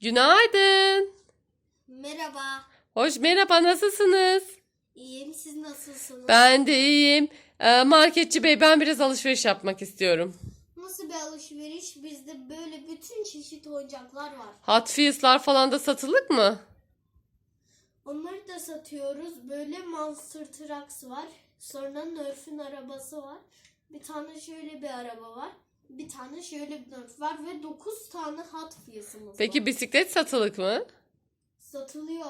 Günaydın. Merhaba. Hoş merhaba nasılsınız? İyiyim. Siz nasılsınız? Ben de iyiyim. Ee, marketçi bey ben biraz alışveriş yapmak istiyorum. Nasıl bir alışveriş? Bizde böyle bütün çeşit oyuncaklar var. Hot Wheels'lar falan da satılık mı? Onları da satıyoruz. Böyle Monster Trucks var. Sonra Nerf'ün arabası var. Bir tane şöyle bir araba var. Bir tane şöyle bir Nerf var ve 9 tane Hot Wheels'ımız Peki var. bisiklet satılık mı? Satılıyor.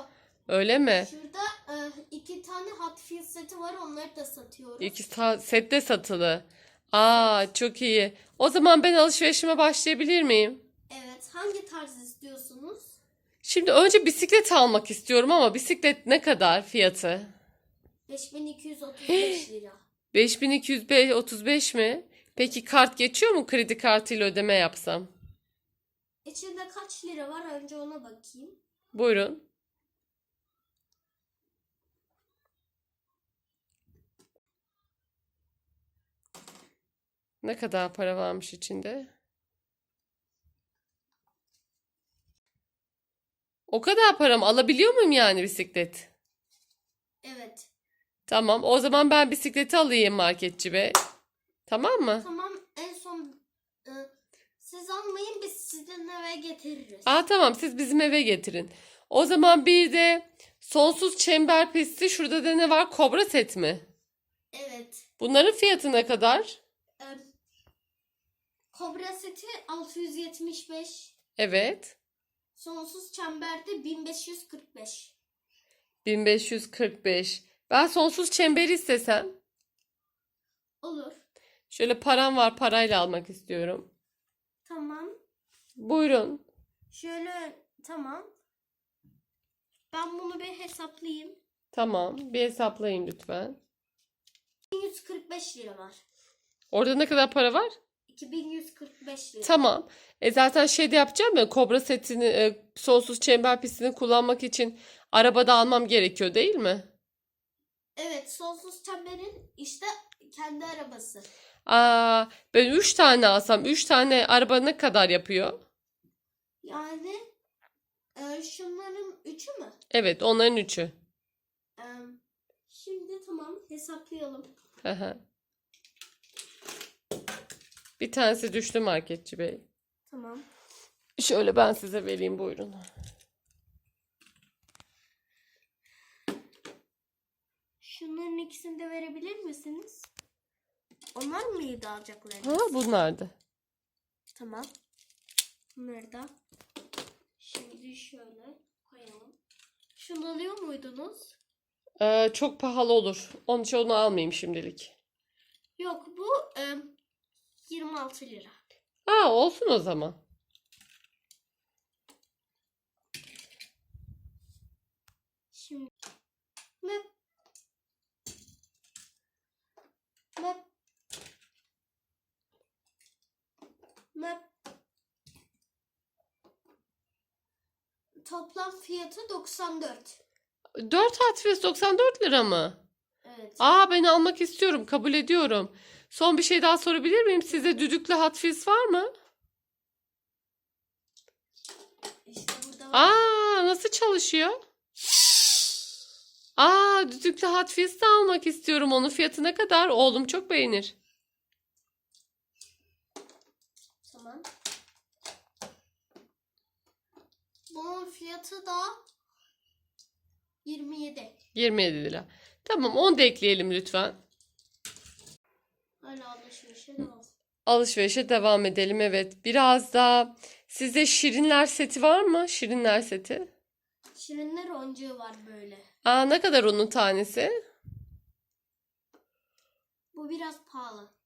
Öyle mi? Şurada e, iki tane Hot Wheels seti var. Onları da satıyoruz. İki sa- sette satılı. Aa çok iyi. O zaman ben alışverişime başlayabilir miyim? Evet. Hangi tarz istiyorsunuz? Şimdi önce bisiklet almak istiyorum ama bisiklet ne kadar fiyatı? 5235 lira. 5235 mi? Peki kart geçiyor mu kredi kartıyla ödeme yapsam? İçinde kaç lira var? Önce ona bakayım. Buyurun. Ne kadar para varmış içinde? O kadar param alabiliyor muyum yani bisiklet? Evet. Tamam, o zaman ben bisikleti alayım marketçi bey. Tamam mı? Tamam en son e, siz almayın biz sizden eve getiririz. Aa tamam siz bizim eve getirin. O zaman bir de sonsuz çember pisti şurada da ne var? Kobra set mi? Evet. Bunların fiyatı ne kadar? Kobra seti 675. Evet. Sonsuz çemberde 1545. 1545. Ben sonsuz çemberi istesem. Olur. Şöyle param var parayla almak istiyorum. Tamam. Buyurun. Şöyle tamam. Ben bunu bir hesaplayayım. Tamam. Bir hesaplayın lütfen. 1145 lira var. Orada ne kadar para var? 2145 lira. Tamam. E zaten şey de yapacağım ya kobra setini e, sonsuz çember pistini kullanmak için arabada almam gerekiyor değil mi? Evet, sonsuz çemberin işte kendi arabası. Aa, ben 3 tane alsam 3 tane araba ne kadar yapıyor? Yani e, şunların üçü mü? Evet onların üçü. E, şimdi tamam hesaplayalım. Hı hı. Bir tanesi düştü marketçi bey. Tamam. Şöyle ben size vereyim buyurun. Şunların ikisini de verebilir misiniz? Onlar mıydı alacaklarınız? Ha bunlardı. Tamam. Bunları da şimdi şöyle koyalım. Şunu alıyor muydunuz? Ee, çok pahalı olur. Onun için onu almayayım şimdilik. Yok bu e, 26 lira. Ha olsun o zaman. Şimdi map map map toplam fiyatı 94. 4 Hot Wheels 94 lira mı? Evet. Aa ben almak istiyorum. Kabul ediyorum. Son bir şey daha sorabilir miyim? Size düdüklü Wheels var mı? İşte burada var. Aa nasıl çalışıyor? Aa düdüklü de almak istiyorum. Onun fiyatı ne kadar? Oğlum çok beğenir. Tamam. Bunun fiyatı da 27. 27 lira. Tamam onu da ekleyelim lütfen. Hala alışverişe devam. Alışverişe devam edelim. Evet. Biraz daha sizde şirinler seti var mı? Şirinler seti. Şirinler oyuncağı var böyle. Aa ne kadar onun tanesi? Bu biraz pahalı.